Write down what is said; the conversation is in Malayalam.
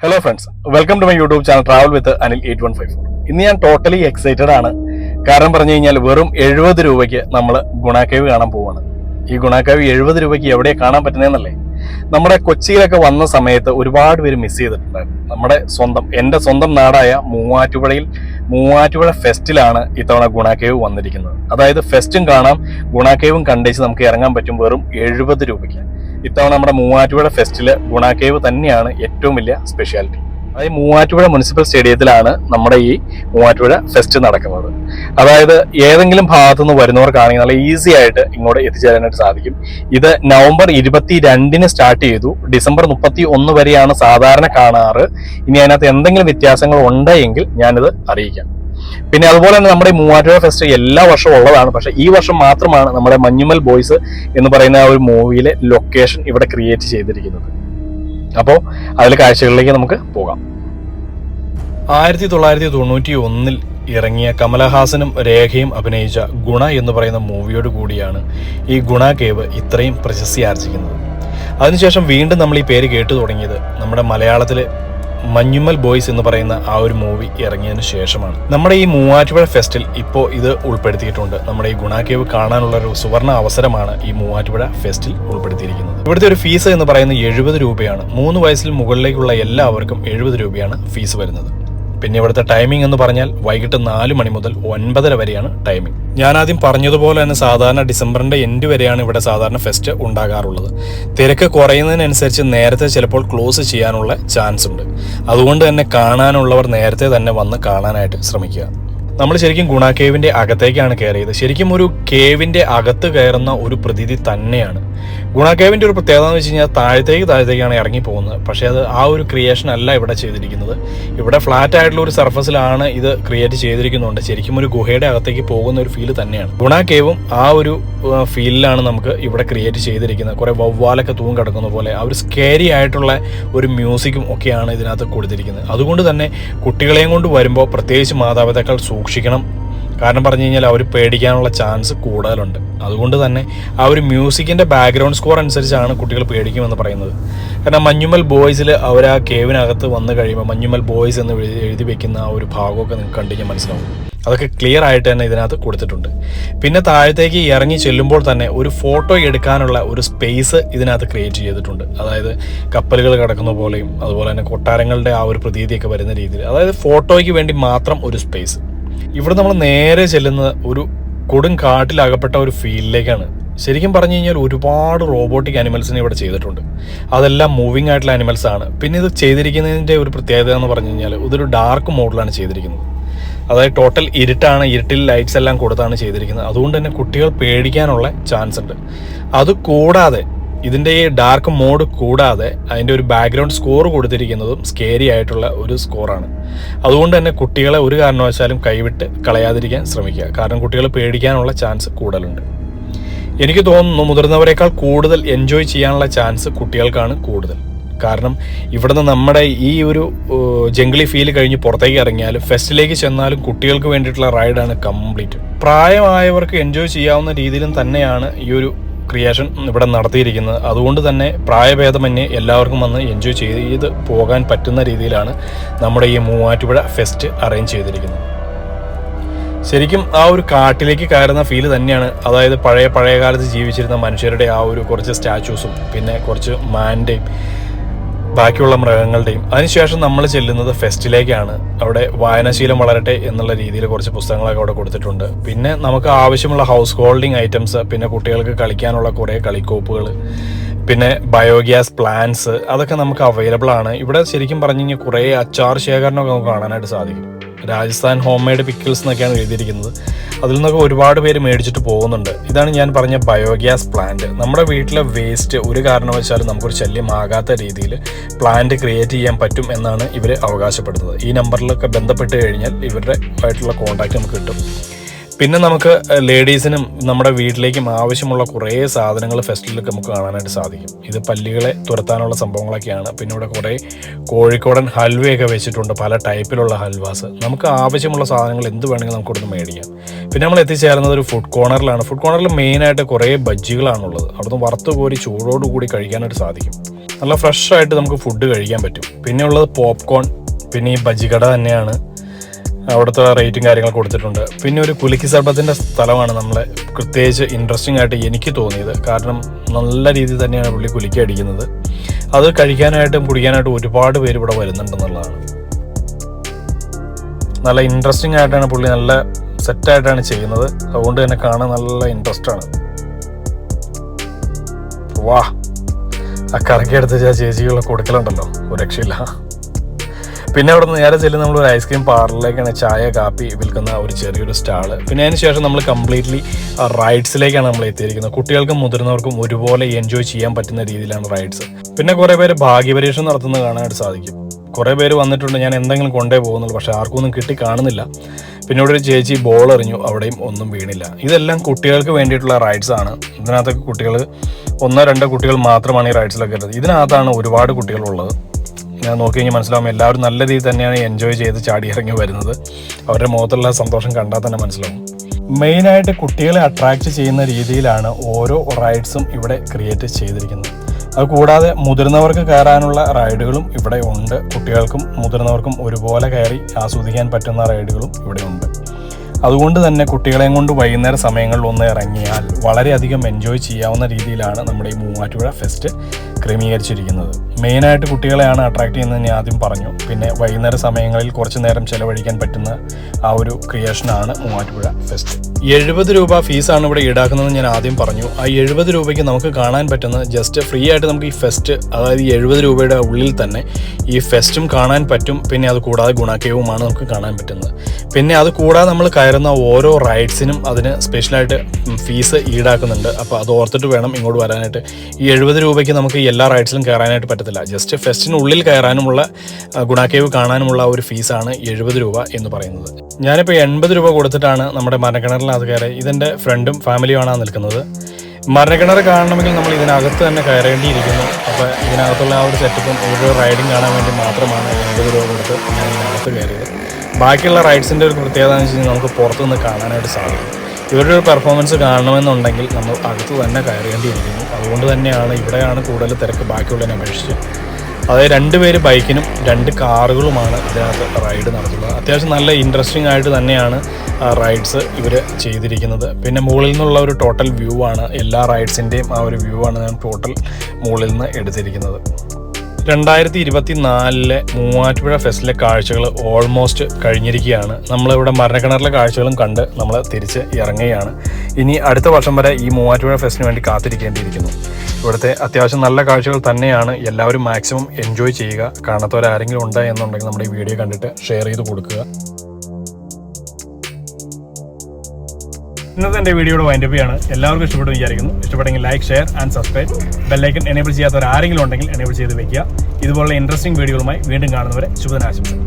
Hello friends welcome to my YouTube channel travel with Anil eight one five ഇന്ന് ഞാൻ ടോട്ടലി എക്സൈറ്റഡ് ആണ്. കാരണം പറഞ്ഞു കഴിഞ്ഞാൽ വെറും എഴുപത് രൂപയ്ക്ക് നമ്മൾ ഗുണാക്കേവ് കാണാൻ പോവാണ്. ഈ ഗുണാക്കേവ് എഴുപത് രൂപയ്ക്ക് എവിടെ കാണാൻ പറ്റുന്നതെന്നല്ലേ നമ്മുടെ കൊച്ചിയിലൊക്കെ വന്ന സമയത്ത് ഒരുപാട് പേര് മിസ് ചെയ്തിട്ടുണ്ടായിരുന്നു. നമ്മുടെ സ്വന്തം എന്റെ സ്വന്തം നാടായ മൂവാറ്റുപുഴയിൽ മൂവാറ്റുപുഴ ഫെസ്റ്റിലാണ് ഇത്തവണ ഗുണാക്കേവ് വന്നിരിക്കുന്നത്. അതായത് ഫെസ്റ്റും കാണാം ഗുണാക്കേവും കണ്ടേച്ച് നമുക്ക് ഇറങ്ങാൻ പറ്റും വെറും എഴുപത് രൂപയ്ക്ക്. ഇത്തവണ നമ്മുടെ മൂവാറ്റുപുഴ ഫെസ്റ്റിൽ ഗുണാക്കേവ് തന്നെയാണ് ഏറ്റവും വലിയ സ്പെഷ്യാലിറ്റി അതായത് മൂവാറ്റുപുഴ മുനിസിപ്പൽ സ്റ്റേഡിയത്തിലാണ് നമ്മുടെ ഈ മൂവാറ്റുപുഴ ഫെസ്റ്റ് നടക്കുന്നത്. അതായത് ഏതെങ്കിലും ഭാഗത്തു നിന്ന് വരുന്നവർക്കാണെങ്കിൽ നല്ല ഈസി ആയിട്ട് ഇങ്ങോട്ട് എത്തിച്ചേരാനായിട്ട് സാധിക്കും. ഇത് നവംബർ ഇരുപത്തി രണ്ടിന് സ്റ്റാർട്ട് ചെയ്തു. ഡിസംബർ മുപ്പത്തി ഒന്ന് വരെയാണ് സാധാരണ കാണാറ്. ഇനി അതിനകത്ത് എന്തെങ്കിലും വ്യത്യാസങ്ങൾ ഉണ്ടെങ്കിൽ ഞാനിത് അറിയിക്കാം. പിന്നെ അതുപോലെ തന്നെ നമ്മുടെ മൂവാറ്റുപുഴ ഫെസ്റ്റ് എല്ലാ വർഷവും ഉള്ളതാണ്. പക്ഷെ ഈ വർഷം മാത്രമാണ് നമ്മുടെ മഞ്ഞുമൽ ബോയ്സ് എന്ന് പറയുന്ന ആ ഒരു മൂവിയിലെ ലൊക്കേഷൻ ഇവിടെ ക്രിയേറ്റ് ചെയ്തിരിക്കുന്നത്. അപ്പോൾ അതിൽ കാഴ്ചകളിലേക്ക് നമുക്ക് പോകാം. ആയിരത്തി തൊള്ളായിരത്തി തൊണ്ണൂറ്റി ഒന്നിൽ ഇറങ്ങിയ കമലഹാസനും രേഖയും അഭിനയിച്ച ഗുണ എന്ന് പറയുന്ന മൂവിയോട് കൂടിയാണ് ഈ ഗുണ കേവ് ഇത്രയും പ്രശസ്തി ആർജിക്കുന്നത്. അതിനുശേഷം വീണ്ടും നമ്മൾ ഈ പേര് കേട്ടു തുടങ്ങിയത് നമ്മുടെ മലയാളത്തിലെ മഞ്ഞുമ്മൽ ബോയ്സ് എന്ന് പറയുന്ന ആ ഒരു മൂവി ഇറങ്ങിയതിനു ശേഷമാണ്. നമ്മുടെ ഈ മൂവാറ്റുപുഴ ഫെസ്റ്റിൽ ഇപ്പോൾ ഇത് ഉൾപ്പെടുത്തിയിട്ടുണ്ട്. നമ്മുടെ ഈ ഗുണാക്കേവ് കാണാനുള്ള ഒരു സുവർണ അവസരമാണ് ഈ മൂവാറ്റുപുഴ ഫെസ്റ്റിൽ ഉൾപ്പെടുത്തിയിരിക്കുന്നത്. ഇവിടുത്തെ ഒരു ഫീസ് എന്ന് പറയുന്നത് എഴുപത് രൂപയാണ്. മൂന്ന് വയസ്സിൽ മുകളിലേക്കുള്ള എല്ലാവർക്കും എഴുപത് രൂപയാണ് ഫീസ് വരുന്നത്. പിന്നെ ഇവിടുത്തെ ടൈമിംഗ് എന്ന് പറഞ്ഞാൽ വൈകിട്ട് നാല് മണി മുതൽ ഒൻപതര വരെയാണ് ടൈമിംഗ് ഞാൻ ആദ്യം പറഞ്ഞതുപോലെ തന്നെ സാധാരണ ഡിസംബറിന്റെ എൻഡ് വരെയാണ് ഇവിടെ സാധാരണ ഫെസ്റ്റ് ഉണ്ടാകാറുള്ളത്. തിരക്ക് കുറയുന്നതിനനുസരിച്ച് നേരത്തെ ചിലപ്പോൾ ക്ലോസ് ചെയ്യാനുള്ള ചാൻസ് ഉണ്ട്. അതുകൊണ്ട് തന്നെ കാണാനുള്ളവർ നേരത്തെ തന്നെ വന്ന് കാണാനായിട്ട് ശ്രമിക്കുക. നമ്മൾ ശരിക്കും ഗുണ കേവിന്റെ അകത്തേക്കാണ് കയറിയത് ശരിക്കും ഒരു കേവിന്റെ അകത്ത് കയറുന്ന ഒരു പ്രതീതി തന്നെയാണ്. ഗുണ കേവിന്റെ ഒരു പ്രത്യേകത എന്ന് വെച്ച് കഴിഞ്ഞാൽ താഴത്തേക്ക് താഴത്തേക്കാണ് ഇറങ്ങി പോകുന്നത്. പക്ഷേ അത് ആ ഒരു ക്രിയേഷൻ അല്ല ഇവിടെ ചെയ്തിരിക്കുന്നത്. ഇവിടെ ഫ്ലാറ്റ് ആയിട്ടുള്ള ഒരു സർഫസിലാണ് ഇത് ക്രിയേറ്റ് ചെയ്തിരിക്കുന്നുണ്ട്. ശരിക്കും ഒരു ഗുഹയുടെ അകത്തേക്ക് പോകുന്ന ഒരു ഫീൽ തന്നെയാണ്. ഗുണ കേവും ആ ഒരു ഫീലിലാണ് നമുക്ക് ഇവിടെ ക്രിയേറ്റ് ചെയ്തിരിക്കുന്നത്. കുറേ വവ്വാലൊക്കെ തൂങ്ങി കിടക്കുന്ന പോലെ ആ ഒരു സ്കേരി ആയിട്ടുള്ള ഒരു മ്യൂസിക്കും ഒക്കെയാണ് ഇതിനകത്ത് കൊടുത്തിരിക്കുന്നത്. അതുകൊണ്ട് തന്നെ കുട്ടികളെയും കൊണ്ട് വരുമ്പോൾ പ്രത്യേകിച്ച് മാതാപിതാക്കൾ സൂക്ഷിക്കണം. കാരണം പറഞ്ഞു കഴിഞ്ഞാൽ അവർ പേടിക്കാനുള്ള ചാൻസ് കൂടുതലുണ്ട്. അതുകൊണ്ട് തന്നെ ആ ഒരു മ്യൂസിക്കിന്റെ ബാക്ക്ഗ്രൗണ്ട് സ്കോർ അനുസരിച്ചാണ് കുട്ടികൾ പേടിക്കുമെന്ന് പറയുന്നത്. കാരണം മഞ്ഞുമൽ ബോയ്സിൽ അവർ ആ കേവിനകത്ത് വന്നു കഴിയുമ്പോൾ മഞ്ഞുമൽ ബോയ്സ് എന്ന് എഴുതി വെക്കുന്ന ആ ഒരു ഭാഗമൊക്കെ നിങ്ങൾക്ക് കണ്ടു കഴിഞ്ഞാൽ മനസ്സിലാവും. അതൊക്കെ ക്ലിയർ ആയിട്ട് തന്നെ ഇതിനകത്ത് കൊടുത്തിട്ടുണ്ട്. പിന്നെ താഴത്തേക്ക് ഇറങ്ങി ചെല്ലുമ്പോൾ തന്നെ ഒരു ഫോട്ടോ എടുക്കാനുള്ള ഒരു സ്പേസ് ഇതിനകത്ത് ക്രിയേറ്റ് ചെയ്തിട്ടുണ്ട്. അതായത് കപ്പലുകൾ കിടക്കുന്ന പോലെയും അതുപോലെ തന്നെ കൊട്ടാരങ്ങളുടെ ആ ഒരു പ്രതീതിയൊക്കെ വരുന്ന രീതിയിൽ. അതായത് ഫോട്ടോയ്ക്ക് വേണ്ടി മാത്രം ഒരു സ്പേസ് ഇവിടെ നമ്മൾ നേരെ ചെല്ലുന്ന ഒരു കൊടും കാട്ടിലകപ്പെട്ട ഒരു ഫീൽഡിലേക്കാണ്. ശരിക്കും പറഞ്ഞു കഴിഞ്ഞാൽ ഒരുപാട് റോബോട്ടിക് അനിമൽസിനെ ഇവിടെ ചെയ്തിട്ടുണ്ട്. അതെല്ലാം മൂവിങ് ആയിട്ടുള്ള അനിമൽസ് ആണ്. പിന്നെ ഇത് ചെയ്തിരിക്കുന്നതിന്റെ ഒരു പ്രത്യേകത എന്ന് പറഞ്ഞു കഴിഞ്ഞാൽ ഇതൊരു ഡാർക്ക് മോഡിലാണ് ചെയ്തിരിക്കുന്നത്. അതായത് ടോട്ടൽ ഇരുട്ടാണ് ഇരുട്ടിൽ ലൈറ്റ്സ് എല്ലാം കൊടുത്താണ് ചെയ്തിരിക്കുന്നത്. അതുകൊണ്ട് തന്നെ കുട്ടികൾ പേടിക്കാനുള്ള ചാൻസ് ഉണ്ട്. അത് കൂടാതെ ഇതിന്റെ ഈ ഡാർക്ക് മോഡ് കൂടാതെ അതിന്റെ ഒരു ബാക്ക്ഗ്രൗണ്ട് സ്കോർ കൊടുത്തിരിക്കുന്നതും സ്കേരി ആയിട്ടുള്ള ഒരു സ്കോറാണ് അതുകൊണ്ട് തന്നെ കുട്ടികളെ ഒരു കാരണവശാലും കൈവിട്ട് കളയാതിരിക്കാൻ ശ്രമിക്കുക. കാരണം കുട്ടികൾ പേടിക്കാനുള്ള ചാൻസ് കൂടുതലുണ്ട്. എനിക്ക് തോന്നുന്നു മുതിർന്നവരെക്കാൾ കൂടുതൽ എൻജോയ് ചെയ്യാനുള്ള ചാൻസ് കുട്ടികൾക്കാണ് കൂടുതൽ. കാരണം ഇവിടുന്ന് നമ്മുടെ ഈ ഒരു ജംഗ്ലി ഫീൽ കഴിഞ്ഞ് പുറത്തേക്ക് ഇറങ്ങിയാലും ഫെസ്റ്റിലേക്ക് ചെന്നാലും കുട്ടികൾക്ക് വേണ്ടിയിട്ടുള്ള റൈഡാണ് കംപ്ലീറ്റ് പ്രായമായവർക്ക് എൻജോയ് ചെയ്യാവുന്ന രീതിയിലും തന്നെയാണ് ഈ ഒരു ക്രിയേഷൻ ഇവിടെ നടത്തിയിരിക്കുന്നത്. അതുകൊണ്ട് തന്നെ പ്രായഭേദമന്യേ എല്ലാവർക്കും വന്ന് എൻജോയ് ചെയ്ത് പോകാൻ പറ്റുന്ന രീതിയിലാണ് നമ്മുടെ ഈ മൂവാറ്റുപുഴ ഫെസ്റ്റ് അറേഞ്ച് ചെയ്തിരിക്കുന്നത്. ശരിക്കും ആ ഒരു കാട്ടിലേക്ക് കയറുന്ന ഫീൽ തന്നെയാണ്. അതായത് പഴയ പഴയ കാലത്ത് ജീവിച്ചിരുന്ന മനുഷ്യരുടെ ആ ഒരു കുറച്ച് സ്റ്റാച്യൂസും പിന്നെ കുറച്ച് മാന്റെയും ബാക്കിയുള്ള മൃഗങ്ങളുടെയും. അതിനുശേഷം നമ്മൾ ചെല്ലുന്നത് ഫെസ്റ്റിലേക്കാണ്. അവിടെ വായനാശീലം വളരട്ടെ എന്നുള്ള രീതിയിൽ കുറച്ച് പുസ്തകങ്ങളൊക്കെ അവിടെ കൊടുത്തിട്ടുണ്ട്. പിന്നെ നമുക്ക് ആവശ്യമുള്ള ഹൗസ് ഹോൾഡിംഗ് ഐറ്റംസ് പിന്നെ കുട്ടികൾക്ക് കളിക്കാനുള്ള കുറേ കളിക്കോപ്പുകൾ പിന്നെ ബയോഗ്യാസ് പ്ലാന്റ്സ് അതൊക്കെ നമുക്ക് അവൈലബിൾ ആണ്. ഇവിടെ ശരിക്കും പറഞ്ഞു കഴിഞ്ഞാൽ കുറേ അച്ചാർ ശേഖരണമൊക്കെ നമുക്ക് കാണാനായിട്ട് സാധിക്കും. രാജസ്ഥാൻ ഹോം മെയ്ഡ് പിക്കിൾസ് എന്നൊക്കെയാണ് എഴുതിയിരിക്കുന്നത്. അതിൽ നിന്നൊക്കെ ഒരുപാട് പേര് മേടിച്ചിട്ട് പോകുന്നുണ്ട്. ഇതാണ് ഞാൻ പറഞ്ഞ ബയോഗ്യാസ് പ്ലാന്റ് നമ്മുടെ വീട്ടിലെ വേസ്റ്റ് ഒരു കാരണവശാലും നമുക്കൊരു ശല്യമാകാത്ത രീതിയിൽ പ്ലാന്റ് ക്രിയേറ്റ് ചെയ്യാൻ പറ്റും എന്നാണ് ഇവർ അവകാശപ്പെടുന്നത്. ഈ നമ്പറിലൊക്കെ ബന്ധപ്പെട്ട് കഴിഞ്ഞാൽ ഇവരുടെ ആയിട്ടുള്ള കോൺടാക്റ്റ് നമുക്ക് കിട്ടും. പിന്നെ നമുക്ക് ലേഡീസിനും നമ്മുടെ വീട്ടിലേക്കും ആവശ്യമുള്ള കുറേ സാധനങ്ങൾ ഫെസ്റ്റിവലിലൊക്കെ നമുക്ക് കാണാനായിട്ട് സാധിക്കും. ഇത് പല്ലികളെ തുരത്താനുള്ള സംഭവങ്ങളൊക്കെയാണ്. പിന്നെ ഇവിടെ കുറേ കോഴിക്കോടൻ ഹൽവയൊക്കെ വെച്ചിട്ടുണ്ട് പല ടൈപ്പിലുള്ള ഹൽവാസ്. നമുക്ക് ആവശ്യമുള്ള സാധനങ്ങൾ എന്ത് വേണമെങ്കിലും നമുക്ക് ഇവിടുന്ന് മേടിക്കാം. പിന്നെ നമ്മൾ എത്തിച്ചേരുന്നത് ഒരു ഫുഡ് കോർണറിലാണ് ഫുഡ് കോർണറിൽ മെയിനായിട്ട് കുറേ ബജ്ജികളാണുള്ളത്. അവിടുന്ന് വറുത്ത് കോരി ചൂടോടുകൂടി കഴിക്കാനായിട്ട് സാധിക്കും. നല്ല ഫ്രഷ് ആയിട്ട് നമുക്ക് ഫുഡ് കഴിക്കാൻ പറ്റും. പിന്നെ ഉള്ളത് പോപ്കോൺ പിന്നെ ഈ ബജ്ജിക്കട തന്നെയാണ്. അവിടുത്തെ റേറ്റും കാര്യങ്ങൾ കൊടുത്തിട്ടുണ്ട്. പിന്നെ ഒരു കുലുക്കി സർബത്തിന്റെ സ്ഥലമാണ് നമ്മളെ പ്രത്യേകിച്ച് ഇൻട്രസ്റ്റിംഗ് ആയിട്ട് എനിക്ക് തോന്നിയത്. കാരണം നല്ല രീതിയിൽ തന്നെയാണ് പുള്ളി കുലുക്കി അടിക്കുന്നത്. അത് കഴിക്കാനായിട്ടും കുടിക്കാനായിട്ടും ഒരുപാട് പേര് ഇവിടെ വരുന്നുണ്ടെന്നുള്ളതാണ്. നല്ല ഇൻട്രസ്റ്റിംഗ് ആയിട്ടാണ് പുള്ളി നല്ല സെറ്റായിട്ടാണ് ചെയ്യുന്നത്. അതുകൊണ്ട് തന്നെ കാണാൻ നല്ല ഇൻട്രസ്റ്റ് ആണ്. വാ. ആ കറക്കി എടുത്ത ചേച്ചികളെ കൊടുക്കലുണ്ടല്ലോ. ഒരു രക്ഷയില്ല. പിന്നെ അവിടെ നിന്ന് നേരെ ചെല്ലും നമ്മൾ ഒരു ഐസ്ക്രീം പാർലറിലേക്കാണ് ചായ കാപ്പി വിൽക്കുന്ന ഒരു ചെറിയൊരു സ്റ്റാൾ. പിന്നെ അതിന് ശേഷം നമ്മൾ കംപ്ലീറ്റ്ലി റൈഡ്സിലേക്കാണ് നമ്മൾ എത്തിയിരിക്കുന്നത്. കുട്ടികൾക്കും മുതിർന്നവർക്കും ഒരുപോലെ എൻജോയ് ചെയ്യാൻ പറ്റുന്ന രീതിയിലാണ് റൈഡ്സ് പിന്നെ കുറേ പേര് ഭാഗ്യപരീക്ഷ നടത്തുന്നത് കാണാനായിട്ട് സാധിക്കും. കുറേ പേര് വന്നിട്ടുണ്ട് ഞാൻ എന്തെങ്കിലും കൊണ്ടേ പോകുന്നുള്ളൂ പക്ഷെ ആർക്കും ഒന്നും കിട്ടി കാണുന്നില്ല. പിന്നെ ഇവിടെ ഒരു ചേച്ചി ബോൾ എറിഞ്ഞു അവിടെയും ഒന്നും വീണില്ല. ഇതെല്ലാം കുട്ടികൾക്ക് വേണ്ടിയിട്ടുള്ള റൈഡ്സ് ആണ്. ഇതിനകത്തൊക്കെ കുട്ടികൾ ഒന്നോ രണ്ടോ കുട്ടികൾ മാത്രമാണ് ഈ റൈഡ്സിലൊക്കെ ഉള്ളത് ഇതിനകത്താണ് ഒരുപാട് കുട്ടികളുള്ളത്. നോക്കി കഴിഞ്ഞാൽ മനസ്സിലാവും എല്ലാവരും നല്ല രീതിയിൽ തന്നെയാണ് എൻജോയ് ചെയ്ത് ചാടി ഇറങ്ങി വരുന്നത്. അവരുടെ മുഖത്തുള്ള സന്തോഷം കണ്ടാൽ തന്നെ മനസ്സിലാവും. മെയിനായിട്ട് കുട്ടികളെ അട്രാക്റ്റ് ചെയ്യുന്ന രീതിയിലാണ് ഓരോ റൈഡ്സും ഇവിടെ ക്രിയേറ്റ് ചെയ്തിരിക്കുന്നത്. അത് കൂടാതെ മുതിർന്നവർക്ക് കയറാനുള്ള റൈഡുകളും ഇവിടെ ഉണ്ട്. കുട്ടികൾക്കും മുതിർന്നവർക്കും ഒരുപോലെ കയറി ആസ്വദിക്കാൻ പറ്റുന്ന റൈഡുകളും ഇവിടെ ഉണ്ട്. അതുകൊണ്ട് തന്നെ കുട്ടികളെയും കൊണ്ട് വൈകുന്നേര സമയങ്ങളിൽ ഒന്ന് ഇറങ്ങിയാൽ വളരെയധികം എൻജോയ് ചെയ്യാവുന്ന രീതിയിലാണ് നമ്മുടെ ഈ മൂവാറ്റുപുഴ ഫെസ്റ്റ് ക്രമീകരിച്ചിരിക്കുന്നത്. മെയിനായിട്ട് കുട്ടികളെയാണ് അട്രാക്ട് ചെയ്യുന്നത് ഞാൻ ആദ്യം പറഞ്ഞു. പിന്നെ വൈകുന്നേര സമയങ്ങളിൽ കുറച്ച് നേരം ചിലവഴിക്കാൻ പറ്റുന്ന ആ ഒരു ക്രിയേഷനാണ് മൂവാറ്റുപുഴ ഫെസ്റ്റ് എഴുപത് രൂപ ഫീസാണ് ഇവിടെ ഈടാക്കുന്നതെന്ന് ഞാൻ ആദ്യം പറഞ്ഞു. ആ എഴുപത് രൂപയ്ക്ക് നമുക്ക് കാണാൻ പറ്റുന്നത് ജസ്റ്റ് ഫ്രീ ആയിട്ട് നമുക്ക് ഈ ഫെസ്റ്റ് അതായത് എഴുപത് രൂപയുടെ ഉള്ളിൽ തന്നെ ഈ ഫെസ്റ്റും കാണാൻ പറ്റും. പിന്നെ അത് കൂടാതെ ഗുണാക്കേവുമാണ് നമുക്ക് കാണാൻ പറ്റുന്നത്. പിന്നെ അത് കൂടാതെ നമ്മൾ കയറുന്ന ഓരോ റൈഡ്സിനും അതിന് സ്പെഷ്യലായിട്ട് ഫീസ് ഈടാക്കുന്നുണ്ട്. അപ്പോൾ അത് ഓർത്തിട്ട് വേണം ഇങ്ങോട്ട് വരാനായിട്ട്. ഈ എഴുപത് രൂപയ്ക്ക് നമുക്ക് എല്ലാ റൈഡ്സിലും കയറാനായിട്ട് പറ്റത്തില്ല. ജസ്റ്റ് ഫെസ്റ്റിനുള്ളിൽ കയറാനുമുള്ള ഗുണാക്കേവ് കാണാനുമുള്ള ഒരു ഫീസാണ് എഴുപത് രൂപ എന്ന് പറയുന്നത്. ഞാനിപ്പോൾ എൺപത് രൂപ കൊടുത്തിട്ടാണ് നമ്മുടെ മരക്കിണറിനകത്ത് കയറി ഇതിന്റെ ഫ്രണ്ടും ഫാമിലിയുമാണ് നിൽക്കുന്നത്. മരണകിണർ കാണണമെങ്കിൽ നമ്മൾ ഇതിനകത്ത് തന്നെ കയറേണ്ടിയിരിക്കുന്നു. അപ്പോൾ ഇതിനകത്തുള്ള ആ ഒരു സെറ്റപ്പും ഒരു റൈഡിങ് കാണാൻ വേണ്ടി മാത്രമാണ് എൺപത് രൂപ കൊടുത്ത് ഞാൻ ഇതിനകത്ത് കയറിയത്. ബാക്കിയുള്ള റൈഡ്സിന്റെ ഒരു പ്രത്യേകത എന്ന് വെച്ച് കഴിഞ്ഞാൽ നമുക്ക് പുറത്തുനിന്ന് കാണാനായിട്ട് സാധിക്കും. ഇവരുടെ ഒരു പെർഫോമൻസ് കാണണമെന്നുണ്ടെങ്കിൽ നമ്മൾ അകത്ത് തന്നെ കയറേണ്ടിയിരിക്കുന്നു. അതുകൊണ്ട് തന്നെയാണ് ഇവിടെയാണ് കൂടുതൽ തിരക്ക് ബാക്കിയുള്ളതിനെ അപേക്ഷിച്ച്. അതായത് രണ്ട് പേര് ബൈക്കിനും രണ്ട് കാറുകളുമാണ് ഇതിനകത്ത് റൈഡ് നടത്തുന്നത്. അത്യാവശ്യം നല്ല ഇൻട്രസ്റ്റിംഗ് ആയിട്ട് തന്നെയാണ് റൈഡ്സ് ഇവർ ചെയ്തിരിക്കുന്നത്. പിന്നെ മുകളിൽ നിന്നുള്ള ഒരു ടോട്ടൽ വ്യൂ ആണ്. എല്ലാ റൈഡ്സിന്റെയും ആ ഒരു വ്യൂ ആണ് ഞാൻ ടോട്ടൽ മുകളിൽ നിന്ന് എടുത്തിരിക്കുന്നത്. രണ്ടായിരത്തി ഇരുപത്തി നാലിലെ മൂവാറ്റുപുഴ ഫെസ്റ്റിലെ കാഴ്ചകൾ ഓൾമോസ്റ്റ് കഴിഞ്ഞിരിക്കുകയാണ്. നമ്മളിവിടെ മരണക്കിണറിലെ കാഴ്ചകളും കണ്ട് നമ്മൾ തിരിച്ച് ഇറങ്ങുകയാണ്. ഇനി അടുത്ത വർഷം വരെ ഈ മൂവാറ്റുപുഴ ഫെസ്റ്റിന് വേണ്ടി കാത്തിരിക്കേണ്ടിയിരിക്കുന്നു. ഇവിടുത്തെ അത്യാവശ്യം നല്ല കാഴ്ചകൾ തന്നെയാണ്. എല്ലാവരും മാക്സിമം എൻജോയ് ചെയ്യുക. കാണാത്തവരാരെങ്കിലും ഉണ്ട് എന്നുണ്ടെങ്കിൽ നമ്മുടെ ഈ വീഡിയോ കണ്ടിട്ട് ഷെയർ ചെയ്ത് കൊടുക്കുക. ഇന്നത്തെ എന്റെ വീഡിയോയുടെ വൈൻഡപ്പ് ചെയ്യാണ്. എല്ലാവർക്കും ഇഷ്ടപ്പെട്ടു വിചാരിക്കുന്നു. ഇഷ്ടപ്പെട്ടെങ്കിൽ like share and subscribe bell icon enable ചെയ്യാത്തവർ ആരെങ്കിലും ഉണ്ടെങ്കിൽ എനേബിൾ ചെയ്ത് വെക്കുക. ഇതുപോലുള്ള ഇൻട്രസ്റ്റിംഗ് വീഡിയോകളുമായി വീണ്ടും കാണുന്നവരെ ശുഭദിനാശംസകൾ.